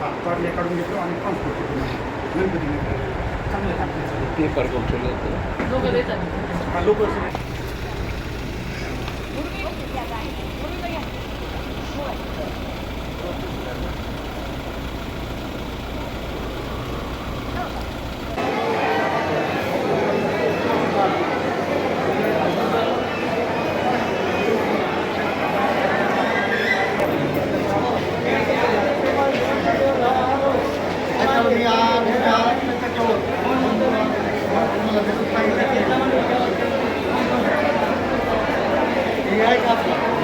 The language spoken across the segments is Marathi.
हा काढून घेतो आणि ट्रान्सपोर्ट करतो गणपती चांगलं. पेपर कंट्रोल होतं. देतात. हा लोक ย้ายครับ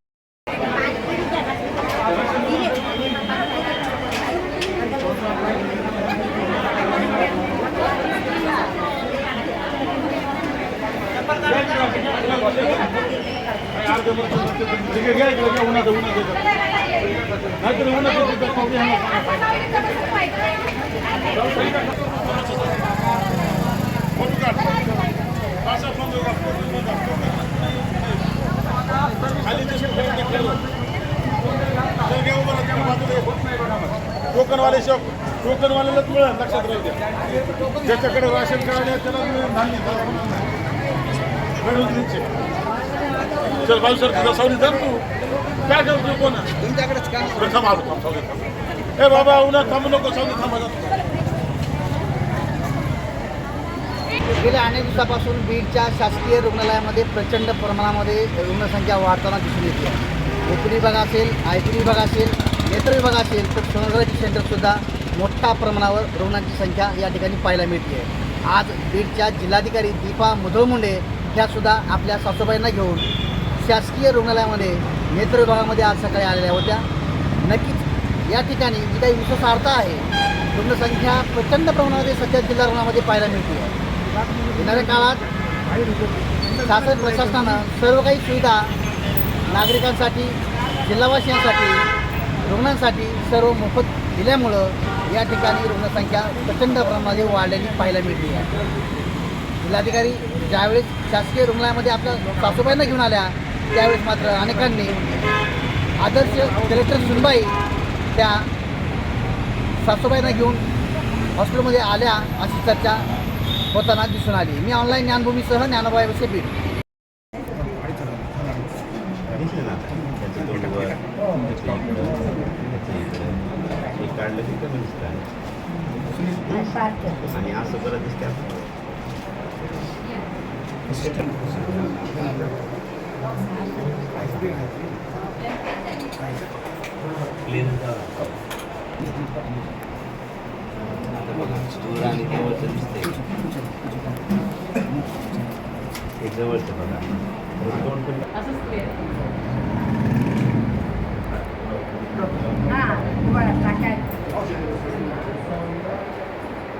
टोकनवाले शॉप टोकनवाल्यालाच मिळेल लक्षात राहू द्या ज्याच्याकडे राशन कार्ड आहे त्याला मिळेल धान्य त्याला चल भाऊ सर तुझा सावली धर तू. काय करतो कोण प्रथम आलो थांब सावली थांब. ए बाबा उन्हात थांबू नको सावली थांबा. गेल्या अनेक दिवसापासून बीडच्या शासकीय रुग्णालयामध्ये प्रचंड प्रमाणामध्ये रुग्णसंख्या वाढताना दिसून येते. ओपी विभाग असेल आय पी विभाग असेल नेत्र विभाग असेल तर सोनोग्राफी सेंटरसुद्धा मोठ्या प्रमाणावर रुग्णांची संख्या या ठिकाणी पाहायला मिळते. आज बीडच्या जिल्हाधिकारी दीपा मुधोळ मुंडे ह्यासुद्धा आपल्या सासूबाईंना घेऊन शासकीय रुग्णालयामध्ये नेत्र विभागामध्ये आज सकाळी आलेल्या होत्या. नक्कीच या ठिकाणी जी काही विश्वासार्हता आहे रुग्णसंख्या प्रचंड प्रमाणामध्ये सध्या जिल्हा रुग्णामध्ये पाहायला मिळते. आहे येणाऱ्या काळात शासन प्रशासनानं सर्व काही सुविधा नागरिकांसाठी जिल्हावासियांसाठी रुग्णांसाठी सर्व मोफत दिल्यामुळं या ठिकाणी रुग्णसंख्या प्रचंड प्रमाणामध्ये वाढलेली पाहायला मिळते. आहे जिल्हाधिकारी ज्यावेळेस शासकीय रुग्णालयामध्ये आपल्या सासूबाईंना घेऊन आल्या त्यावेळेस मात्र अनेकांनी आदर्श कलेक्टर सुनबाई त्या सासूबाईंना घेऊन हॉस्पिटलमध्ये आल्या अशी चर्चा होताना दिसून आली. मी ऑनलाईन ज्ञानभूमीसह ज्ञानोबाई वसे बीड. आणि असं बरं दिसतं आणि जवळचं दिसतंय हे जवळचं बघा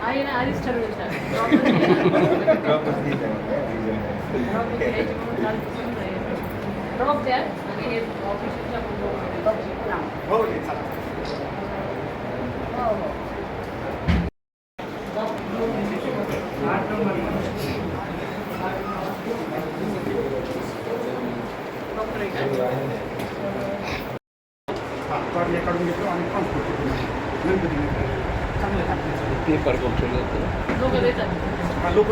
आहे ना आधीच ड्रॉप द्या आणि हे ऑफिसच्या हो ते चालेल डॉक्टर आहे का हा कॉर्डिया काढून घेतो आणि ट्रान्सपोर्ट करतो गणपती चांगलं काम केलं. पेपर कंट्रोल होतं दोघं देतात हा लोक